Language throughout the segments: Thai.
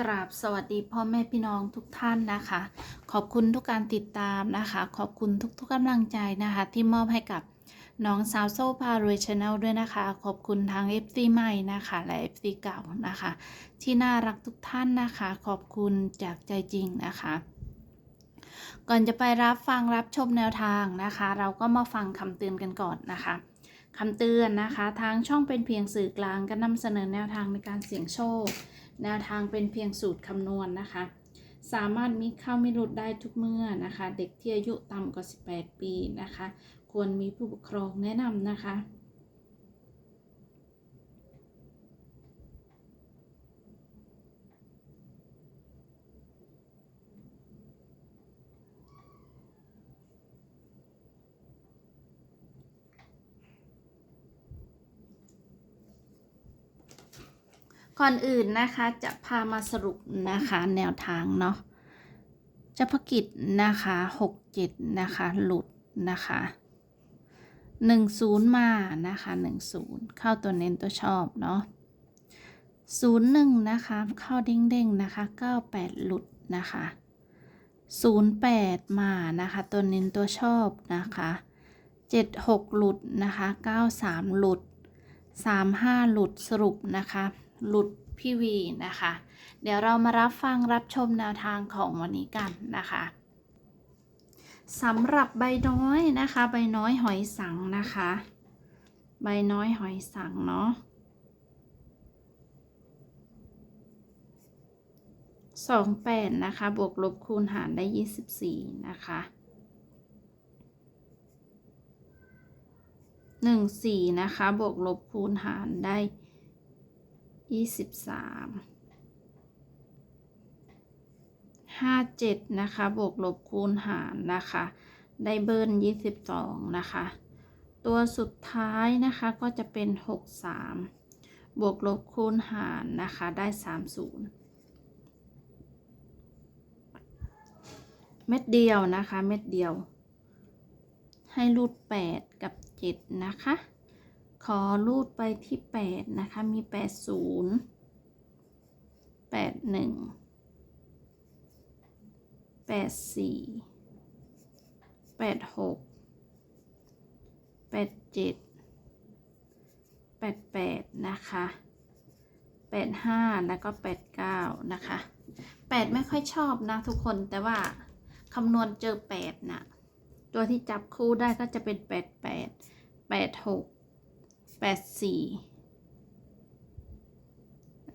กราบสวัสดีพ่อแม่พี่น้องทุกท่านนะคะ ขอบคุณทุกการติดตามนะคะ ขอบคุณทุกๆกำลังใจนะคะ ที่มอบให้กับน้องสาวโซพารวยชาแนลด้วยนะคะ ขอบคุณทาง FC ใหม่นะคะ และ FC เก่านะคะ ที่น่ารักทุกท่านนะคะ ขอบคุณจากใจจริงนะคะ ก่อนจะไปรับฟังรับชมแนวทางนะคะ เราก็มาฟังคำเตือนกันก่อนนะคะ คำเตือนนะคะทางช่องเป็นเพียงสื่อกลางก็นำเสนอแนวทางในการเสี่ยงโชค แนวทางเป็นเพียงสูตรคำนวณนะคะ สามารถมีเข้าไม่หลุดได้ทุกเมื่อนะคะ เด็กที่อายุต่ำกว่า 18 ปีนะคะ ควรมีผู้ปกครองแนะนำนะคะ ก่อนอื่นนะคะจะพามาสรุปนะคะแนวทางเนาะเฉพาะกิจนะคะหกเจ็ดนะคะหลุดนะคะหนึ่งศูนย์มานะคะหนึ่งศูนย์เข้าตัวเน้นตัวชอบเนาะศูนย์หนึ่งนะคะเข้าเด้งๆนะคะเก้าแปดหลุดนะคะศูนย์แปดมานะคะตัวเน้นตัวชอบนะคะเจ็ดหกหลุดนะคะเก้าสามหลุดสามห้าหลุดสรุปนะคะ หลุดพี่วีนะคะ เดี๋ยวเรามารับฟังรับชมแนวทางของวันนี้กันนะคะสำหรับใบน้อยนะคะ ใบน้อยหอยสังนะคะ ใบน้อยหอยสังเนาะสองแปดนะคะ บวกลบคูณหารได้ยี่สิบสี่นะคะหนึ่งสี่นะคะ บวกลบคูณหารได้ ยี่สิบสามห้าเจ็ดนะคะ บวกลบคูณหารนะคะ ได้เบิร์นยี่สิบสองนะคะ ตัวสุดท้ายนะคะก็จะเป็นหกสามบวกลบคูณหารนะคะ ได้สามศูนย์เม็ดเดียวนะคะ เม็ดเดียว ให้รูดแปดกับเจ็ดนะคะ ขอรูดไปที่ 8 นะคะ มี 80 81 84 86 87 88 นะคะ 85 แล้วก็ 89 นะคะ 8 ไม่ค่อยชอบนะทุกคนแต่ว่าคำนวณเจอ 8นะตัวที่จับคู่ได้ก็จะเป็น 88 86 แปดสี่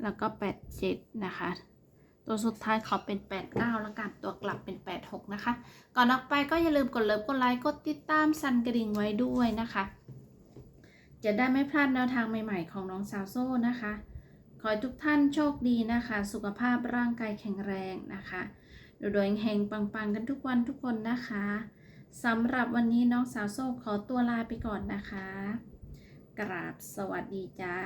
แล้วก็แปดเจ็ดนะคะ ตัวสุดท้ายขอเป็นแปดเก้าแล้วกันตัวกลับเป็นแปดหกนะคะ ก่อนออกไปก็อย่าลืมกดเลิฟกดไลค์กดติดตามสั่นกระดิ่งไว้ด้วยนะคะ จะได้ไม่พลาดแนวทางใหม่ๆของน้องสาวโซ่นะคะ ขอให้ทุกท่านโชคดีนะคะ สุขภาพร่างกายแข็งแรงนะคะโดยๆเฮงปังๆ กันทุกวันทุกคนนะคะสำหรับวันนี้น้องสาวโซ่ขอตัวลาไปก่อนนะคะ กราบสวัสดีจ้า